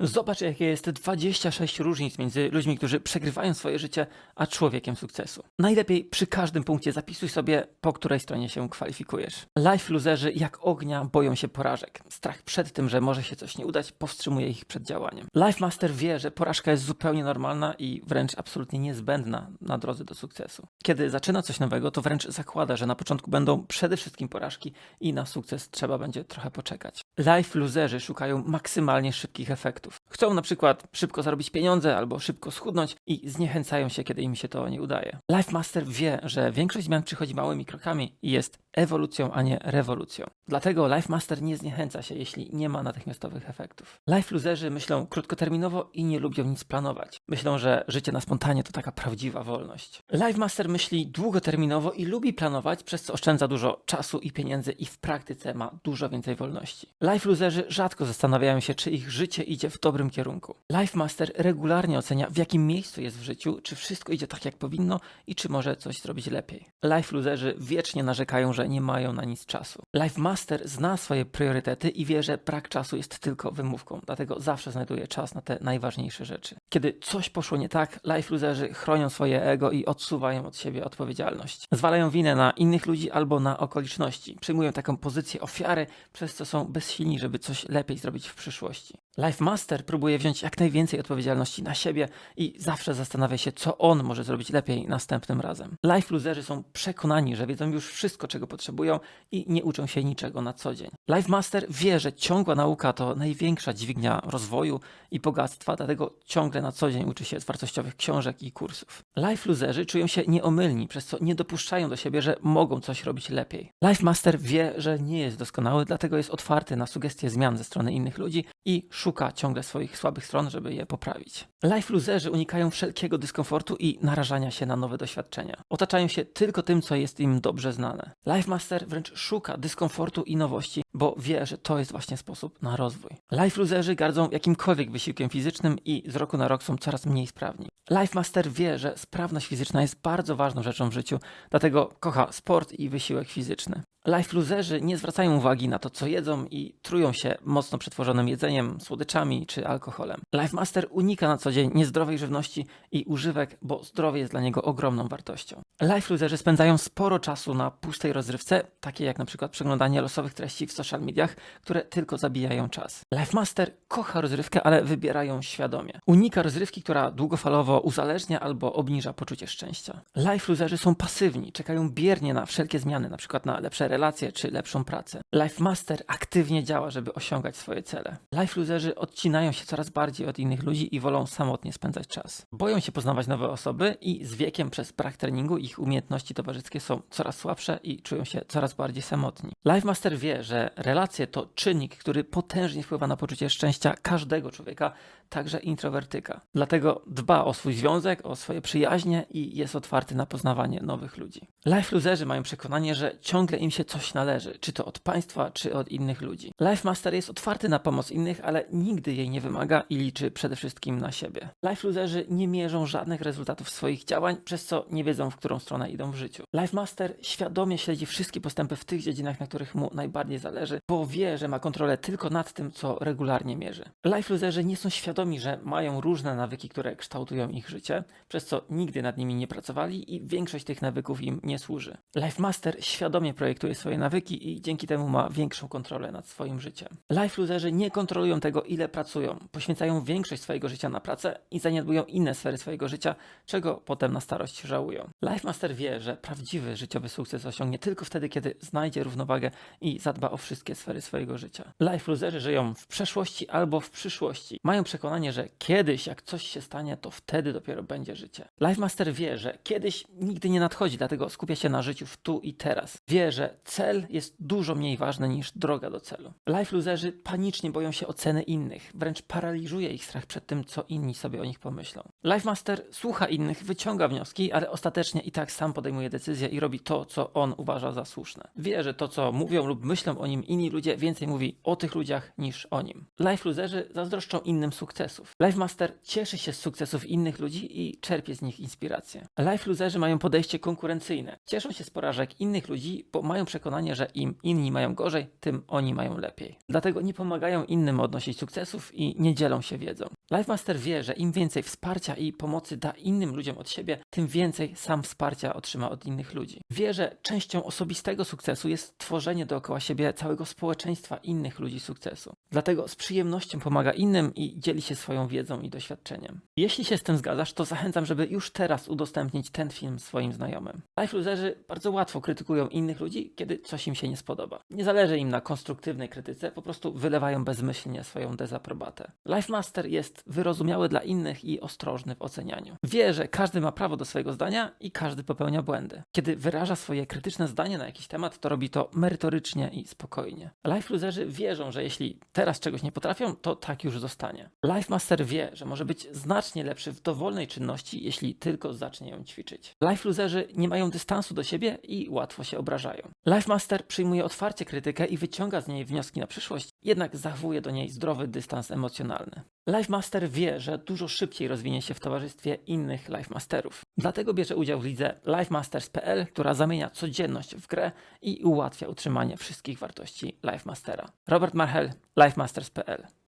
Zobacz, jakie jest 26 różnic między ludźmi, którzy przegrywają swoje życie, a człowiekiem sukcesu. Najlepiej przy każdym punkcie zapisuj sobie, po której stronie się kwalifikujesz. Life loserzy jak ognia boją się porażek. Strach przed tym, że może się coś nie udać, powstrzymuje ich przed działaniem. Life Master wie, że porażka jest zupełnie normalna i wręcz absolutnie niezbędna na drodze do sukcesu. Kiedy zaczyna coś nowego, to wręcz zakłada, że na początku będą przede wszystkim porażki i na sukces trzeba będzie trochę poczekać. Life loserzy szukają maksymalnie szybkich efektów. Chcą na przykład szybko zarobić pieniądze albo szybko schudnąć i zniechęcają się, kiedy im się to nie udaje. Life Master wie, że większość zmian przychodzi małymi krokami i jest ewolucją, a nie rewolucją. Dlatego Life Master nie zniechęca się, jeśli nie ma natychmiastowych efektów. Life loserzy myślą krótkoterminowo i nie lubią nic planować. Myślą, że życie na spontanie to taka prawdziwa wolność. Life Master myśli długoterminowo i lubi planować, przez co oszczędza dużo czasu i pieniędzy i w praktyce ma dużo więcej wolności. Life loserzy rzadko zastanawiają się, czy ich życie idzie w dobrym kierunku. Life Master regularnie ocenia, w jakim miejscu jest w życiu, czy wszystko idzie tak, jak powinno i czy może coś zrobić lepiej. Life loserzy wiecznie narzekają, że nie mają na nic czasu. Life Master zna swoje priorytety i wie, że brak czasu jest tylko wymówką, dlatego zawsze znajduje czas na te najważniejsze rzeczy. Kiedy coś poszło nie tak, life loserzy chronią swoje ego i odsuwają od siebie odpowiedzialność. Zwalają winę na innych ludzi albo na okoliczności. Przyjmują taką pozycję ofiary, przez co są bezsilni, żeby coś lepiej zrobić w przyszłości. Life Master próbuje wziąć jak najwięcej odpowiedzialności na siebie i zawsze zastanawia się, co on może zrobić lepiej następnym razem. Life loserzy są przekonani, że wiedzą już wszystko, czego potrzebują i nie uczą się niczego na co dzień. Life Master wie, że ciągła nauka to największa dźwignia rozwoju i bogactwa, dlatego ciągle na co dzień uczy się z wartościowych książek i kursów. Life loserzy czują się nieomylni, przez co nie dopuszczają do siebie, że mogą coś robić lepiej. Life Master wie, że nie jest doskonały, dlatego jest otwarty na sugestie zmian ze strony innych ludzi i szuka ciągle swoich słabych stron, żeby je poprawić. Life loserzy unikają wszelkiego dyskomfortu i narażania się na nowe doświadczenia. Otaczają się tylko tym, co jest im dobrze znane. Life Master wręcz szuka dyskomfortu i nowości, bo wie, że to jest właśnie sposób na rozwój. Life loserzy gardzą jakimkolwiek wysiłkiem fizycznym i z roku na rok są coraz mniej sprawni. Life Master wie, że sprawność fizyczna jest bardzo ważną rzeczą w życiu, dlatego kocha sport i wysiłek fizyczny. Life loserzy nie zwracają uwagi na to, co jedzą i trują się mocno przetworzonym jedzeniem, słodyczami czy alkoholem. Life Master unika na co dzień niezdrowej żywności i używek, bo zdrowie jest dla niego ogromną wartością. Life loserzy spędzają sporo czasu na pustej rozrywce, takie jak na przykład przeglądanie losowych treści w social mediach, które tylko zabijają czas. Life Master kocha rozrywkę, ale wybiera ją świadomie. Unika rozrywki, która długofalowo uzależnia albo obniża poczucie szczęścia. Life loserzy są pasywni, czekają biernie na wszelkie zmiany, na przykład na lepsze relacje czy lepszą pracę. Life Master aktywnie działa, żeby osiągać swoje cele. Life loserzy odcinają się coraz bardziej od innych ludzi i wolą samotnie spędzać czas. Boją się poznawać nowe osoby i z wiekiem przez brak treningu ich umiejętności towarzyskie są coraz słabsze i czują się coraz bardziej samotni. Life Master wie, że relacje to czynnik, który potężnie wpływa na poczucie szczęścia każdego człowieka, także introwertyka. Dlatego dba o swój związek, o swoje przyjaźnie i jest otwarty na poznawanie nowych ludzi. Life loserzy mają przekonanie, że ciągle im się coś należy, czy to od państwa, czy od innych ludzi. Life Master jest otwarty na pomoc innych, ale nigdy jej nie wymaga i liczy przede wszystkim na siebie. Life loserzy nie mierzą żadnych rezultatów swoich działań, przez co nie wiedzą, w którą stronę idą w życiu. Life Master świadomie śledzi wszystkie postępy w tych dziedzinach, na których mu najbardziej zależy, bo wie, że ma kontrolę tylko nad tym, co regularnie mierzy. Life loserzy nie są świadomi, że mają różne nawyki, które kształtują ich życie, przez co nigdy nad nimi nie pracowali i większość tych nawyków im nie służy. Life Master świadomie projektuje swoje nawyki i dzięki temu ma większą kontrolę nad swoim życiem. Life loserzy nie kontrolują tego, ile pracują, poświęcają większość swojego życia na pracę i zaniedbują inne sfery swojego życia, czego potem na starość żałują. Life Master wie, że prawdziwy życiowy sukces osiągnie tylko wtedy, kiedy znajdzie równowagę i zadba o wszystkie sfery swojego życia. Life loserzy żyją w przeszłości albo w przyszłości. Mają przekonanie, że kiedyś, jak coś się stanie, to wtedy dopiero będzie życie. Life Master wie, że kiedyś nigdy nie nadchodzi, dlatego skupia się na życiu w tu i teraz. Wie, że cel jest dużo mniej ważny niż droga do celu. Life loserzy panicznie boją się oceny innych, wręcz paraliżuje ich strach przed tym, co inni sobie o nich pomyślą. Life Master słucha innych, wyciąga wnioski, ale ostatecznie i tak sam podejmuje decyzje i robi to, co on uważa za słuszne. Wie, że to, co mówią lub myślą o nim im inni ludzie, więcej mówi o tych ludziach niż o nim. Life loserzy zazdroszczą innym sukcesów. Life Master cieszy się z sukcesów innych ludzi i czerpie z nich inspirację. Life loserzy mają podejście konkurencyjne. Cieszą się z porażek innych ludzi, bo mają przekonanie, że im inni mają gorzej, tym oni mają lepiej. Dlatego nie pomagają innym odnosić sukcesów i nie dzielą się wiedzą. Life Master wie, że im więcej wsparcia i pomocy da innym ludziom od siebie, tym więcej sam wsparcia otrzyma od innych ludzi. Wie, że częścią osobistego sukcesu jest tworzenie dookoła siebie całego społeczeństwa innych ludzi sukcesu. Dlatego z przyjemnością pomaga innym i dzieli się swoją wiedzą i doświadczeniem. Jeśli się z tym zgadzasz, to zachęcam, żeby już teraz udostępnić ten film swoim znajomym. Life loserzy bardzo łatwo krytykują innych ludzi, kiedy coś im się nie spodoba. Nie zależy im na konstruktywnej krytyce, po prostu wylewają bezmyślnie swoją dezaprobatę. Life Master jest wyrozumiały dla innych i ostrożny w ocenianiu. Wie, że każdy ma prawo do swojego zdania i każdy popełnia błędy. Kiedy wyraża swoje krytyczne zdanie na jakiś temat, to robi to merytorycznie i spokojnie. Life loserzy wierzą, że jeśli teraz czegoś nie potrafią, to tak już zostanie. Life Master wie, że może być znacznie lepszy w dowolnej czynności, jeśli tylko zacznie ją ćwiczyć. Life loserzy nie mają dystansu do siebie i łatwo się obrażają. Life Master przyjmuje otwarcie krytykę i wyciąga z niej wnioski na przyszłość, jednak zachowuje do niej zdrowy dystans emocjonalny. Life Master wie, że dużo szybciej rozwinie się w towarzystwie innych Life Masterów. Dlatego bierze udział w lidze LifeMasters.pl, która zamienia codzienność w grę i ułatwia utrzymanie wszystkich wartości Life Mastera. Robert Marhel, LifeMasters.pl